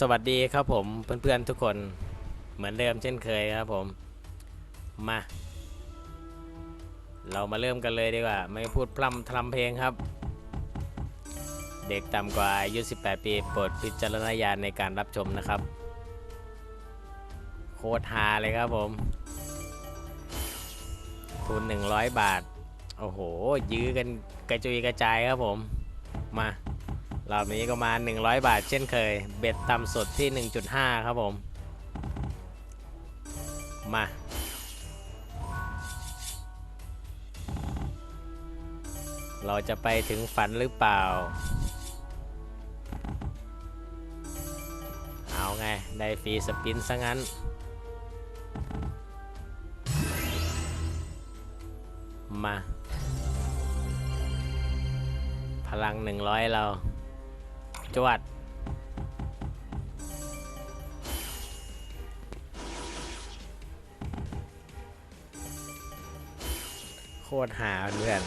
สวัสดีครับผมเพื่อนๆทุกคนเหมือนเดิมเช่นเคยครับผม มา เรามาเริ่มกันเลยดีกว่า ไม่พูดพร่ำทำเพลงครับ เด็กต่ำกว่าอายุ 18 ปีโปรดพิจารณญาณในการรับชมนะครับ โคตรฮาเลยครับผมทุน100 บาท โอ้โห ยื้อกันกระจุยกระจายครับผม มา รอบนี้ก็มา 100 บาทเช่นเคย เบ็ดต่ำสุดที่ 1.5 ครับผม มา เราจะไปถึงฝันหรือเปล่า เอาไง ได้ฟรีสปินซะงั้น มา พลัง 100 เรา จวดโคตรหาเพื่อน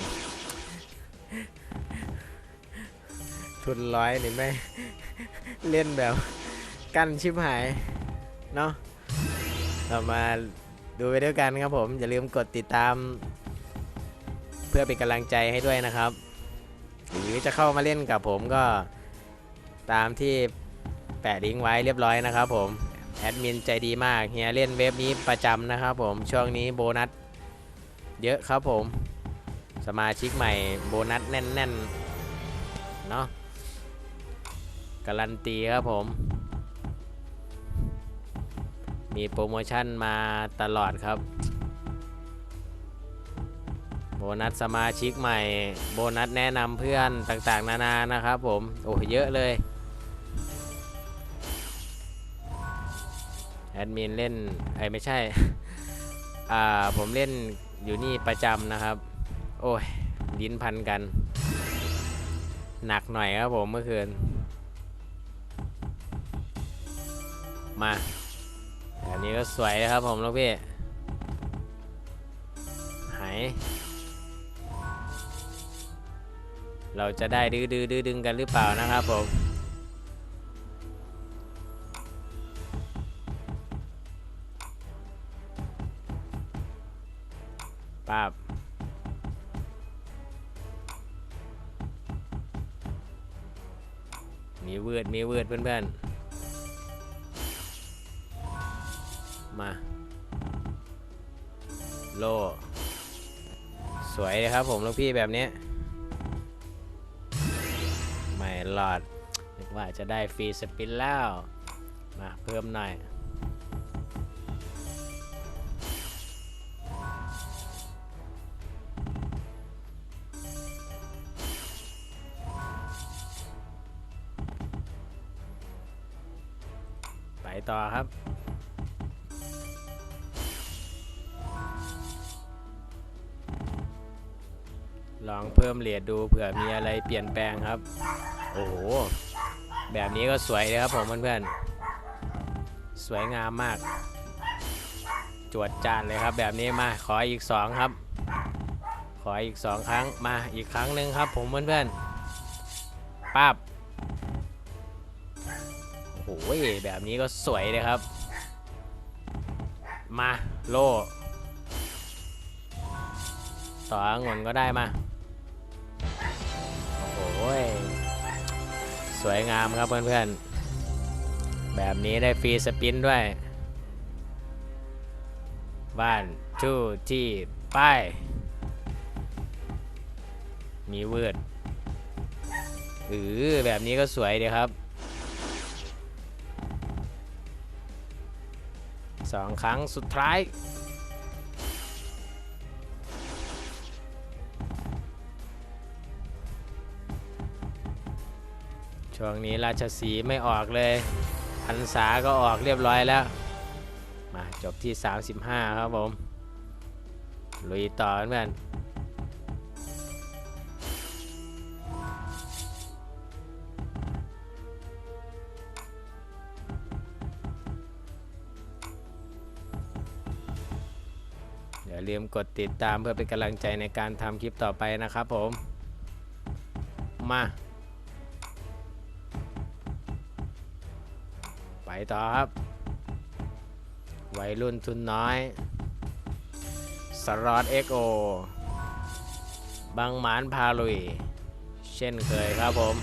ทุนร้อยนี่ไม่ เล่นแบบ กั้นชิบหาย เนาะเรามาดูไปด้วยกันครับผม อย่าลืมกดติดตาม เพื่อเป็นกำลังใจให้ด้วยนะครับ หรือจะเข้ามาเล่นกับผมก็ ตามที่แปะลิงก์ไว้เรียบร้อยนะครับผมแอดมินใจดีมากเฮียเล่นเว็บนี้ประจำนะครับผมช่วงนี้โบนัสเยอะครับผม สมาชิกใหม่โบนัสแน่นๆเนาะการันตีครับผม มีโปรโมชั่นมาตลอดครับ โบนัสสมาชิกใหม่ โบนัสแนะนำเพื่อนต่างๆ นานานะครับผม โอ้เยอะเลย แอดมินเล่นไอ้ไม่ใช่ อ่าผมเล่นอยู่นี่ประจำนะครับ โอ้ยลิ้นพันกัน หนักหน่อยครับผมเมื่อคืน มาอันนี้ก็สวยนะครับผมลูกพี่หายเราจะได้ดื้อดื้อดื้อดึงกันหรือเปล่านะครับผม ป้าบมีเวืดมีเวืดเพื่อนๆ มา โล สวยเลยครับผมลูกพี่แบบนี้ ไม่หลอดนึกว่าจะได้ฟรีสปินแล้ว มาเพิ่มหน่อย ต่อครับ ลองเพิ่มเหรียญดูเผื่อมีอะไรเปลี่ยนแปลงครับ โอ้โห แบบนี้ก็สวยเลยครับผมเพื่อนๆ สวยงามมาก จวดจานเลยครับ แบบนี้มาขออีกสองครับ ขออีกสองครั้งมาอีกครั้งหนึ่งครับผมเพื่อนๆปั๊บ หแบบนี้ก็สวยเลยครับ มาโล่ต่อองนก็ได้มา โอ้โหสวยงามครับเพื่อนๆ แบบนี้ได้ฟรีสปินด้วย บ้านชู่ที่ป้ายมีเวิร์ดอือแบบนี้ก็สวยดีครับ สองครั้งสุดท้าย ช่วงนี้ราชสีไม่ออกเลยพันษาก็ออกเรียบร้อยแล้ว มาจบที่ 35 ครับผม ลุยต่อเพื่อน ลืมกดติดตามเพื่อเป็นกำลังใจในการทำคลิปต่อไปนะครับผม มา ไปต่อครับวัยรุ่นทุนน้อย สรอตเอ็กโอบางหมานพาลุย เช่นเคยครับผม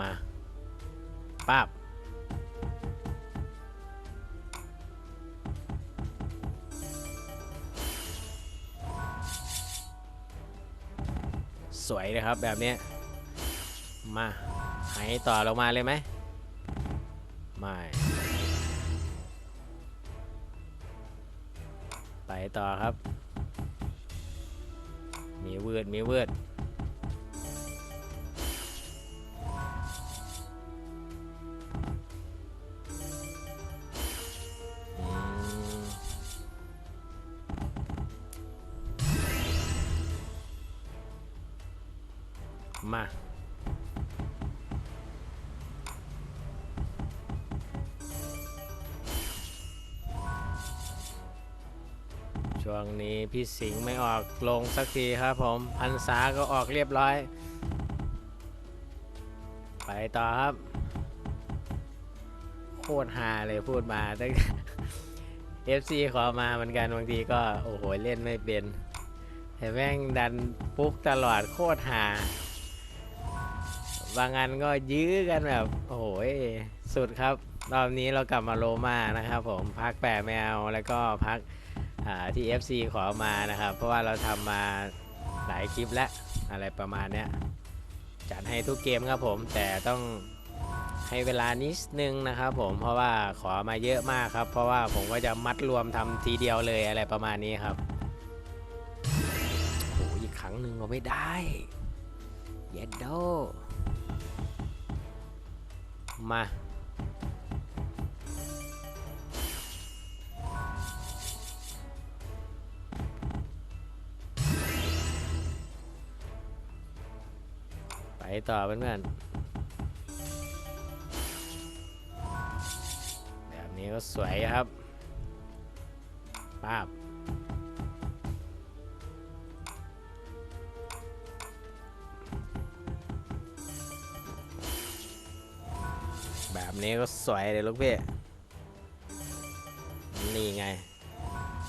มา สวยนะครับแบบนี้ มาไหต่อลงมาเลยไหมไม่ไปต่อครับ มีเวืดมีเวืด มา ช่วงนี้พี่สิงห์ไม่ออกลงสักทีครับผมพันษาก็ออกเรียบร้อย ไปต่อครับ โคตรฮาเลยพูดมาตั้ง FC ขอมาเหมือนกันบางทีก็ โอ้โห เล่นไม่เป็นแต่แม่งดันปุ๊กตลอดโคตรฮา บางอันก็ยื้อกันแบบ โอ้โหสุดครับ รอบนี้เรากลับมาโรมานะครับผมพักแปะแมวแล้วก็พักอ่าที่ FC ขอมานะครับ เพราะว่าเราทำมาหลายคลิปแล้วอะไรประมาณเนี้ยจัดให้ทุกเกมครับผม แต่ต้องให้เวลานิดนึงนะครับผมเพราะว่าขอมาเยอะมากครับ เพราะว่าผมก็จะมัดรวมทำทีเดียวเลยอะไรประมาณนี้ครับโอ้อีกครั้งหนึ่งก็ไม่ได้เย็ดโด มา ไปต่อเพื่อนๆแบบนี้ก็สวยครับป้าบ แบบนี้ก็สวยเลยลูกพี่ นี่ไง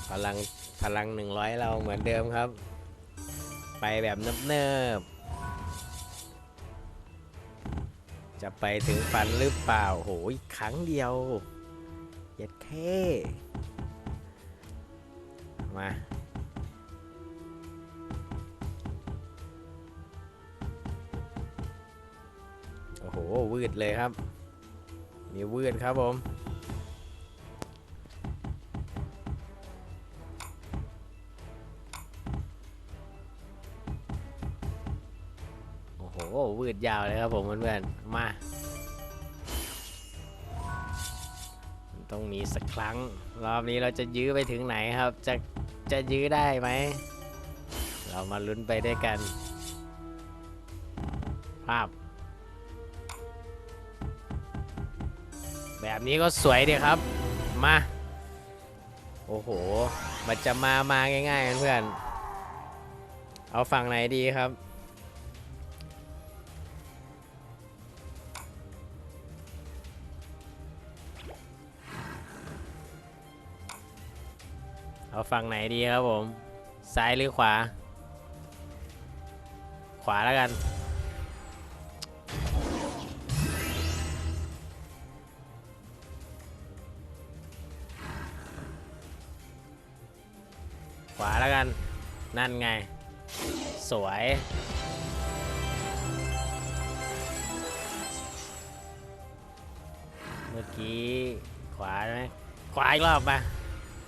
พลังพลังหนึ่งร้อยเราเหมือนเดิมครับ ไปแบบเนิบๆจะไปถึงฟันหรือเปล่าโหยครั้งเดียวเย็ดแค่มาโอ้โห วืดเลยครับ มีวืดครับผมโอ้โหวืดยาวเลยครับผมเพื่อนๆ มา ต้องมีสักครั้ง รอบนี้เราจะยื้อไปถึงไหนครับ จะจะยื้อได้ไหม เรามาลุ้นไปด้วยกัน ภาพ แบบนี้ก็สวยดีครับ มา โอ้โห มันจะมามาง่ายๆเพื่อน เอาฝั่งไหนดีครับ เอาฝั่งไหนดีครับผม ซ้ายหรือขวา ขวาแล้วกัน วาแล้วกัน นั่นไง สวย เมื่อกี้ขวาใช่ไหมขวาอีกรอบมา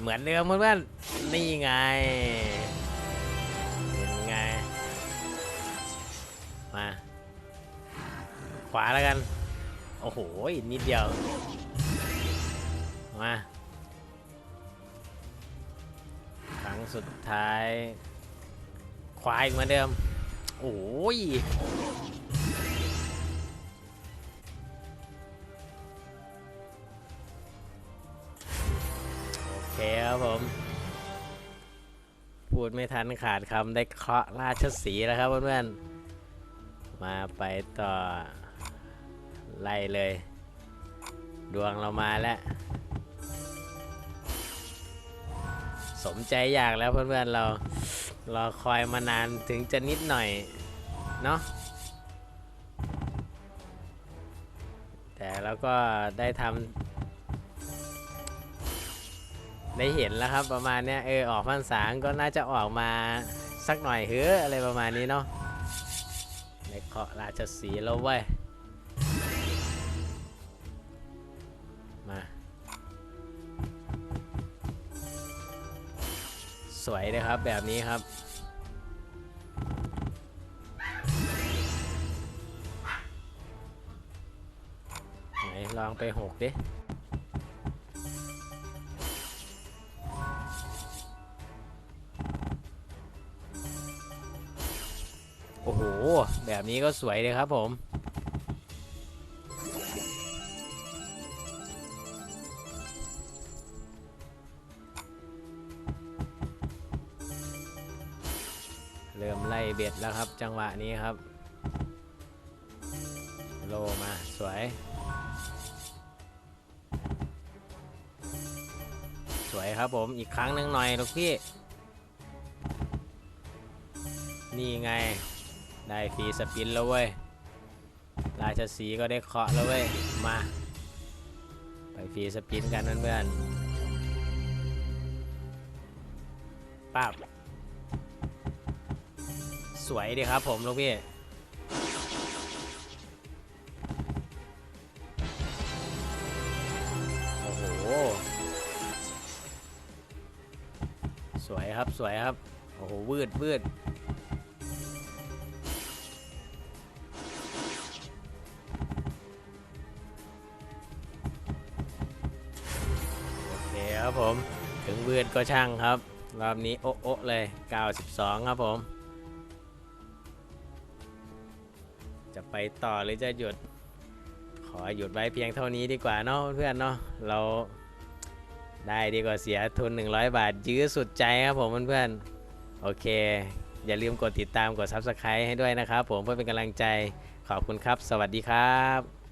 เหมือนเดิมเพื่อนๆนี่ไงเป็นไง มา ขวาแล้วกัน โอ้โหนิดเดียว มา ครั้งสุดท้ายขวาอีกเหมือนเดิม โอ้ยโอเคครับผม พูดไม่ทันขาดคำได้เคราะห์ราชสีแล้วครับเพื่อนๆ มาไปต่อ ไล่เลย ดวงเรามาแล้ว สมใจอยากแล้วเพื่อนๆเรารอคอยมานานถึงจะนิดหน่อย เนาะแต่เราก็ได้ทำได้เห็นแล้วครับประมาณเนี้ยเออออกพรรษาก็น่าจะออกมาสักหน่อยเฮ้ออะไรประมาณนี้เนาะในเคาะราชสีแล้วเว้ย สวยเลยครับ แบบนี้ครับ ไหนลองไปหกดิโอ้โห แบบนี้ก็สวยเลยครับผม เบ็ดแล้วครับ จังหวะนี้ครับ โลมาสวย สวยครับผมอีกครั้งหนึ่งหน่อยลูกพี่ นี่ไง ได้ฟรีสปินแล้วเว้ย ราชสีก็ได้เคาะแล้วเว้ย มา ไปฟรีสปินกันเพื่อนๆปั๊บ สวยดีครับผมลูกพี่โอ้โหสวยครับสวยครับโอ้โหวืดวืดโอเคครับผมถึงวืดก็ช่างครับ รอบนี้โอ๊ะโอ๊ะเลย 92 ครับผม จะไปต่อหรือจะหยุด ขอหยุดไว้เพียงเท่านี้ดีกว่าเนาะเพื่อนเนาะเราได้ดีกว่าเสียทุน 100 บาท ยื้อสุดใจครับผมเพื่อนๆโอเค อย่าลืมกดติดตามกด Subscribe ให้ด้วยนะครับผมเพื่อเป็นกำลังใจขอบคุณครับ สวัสดีครับ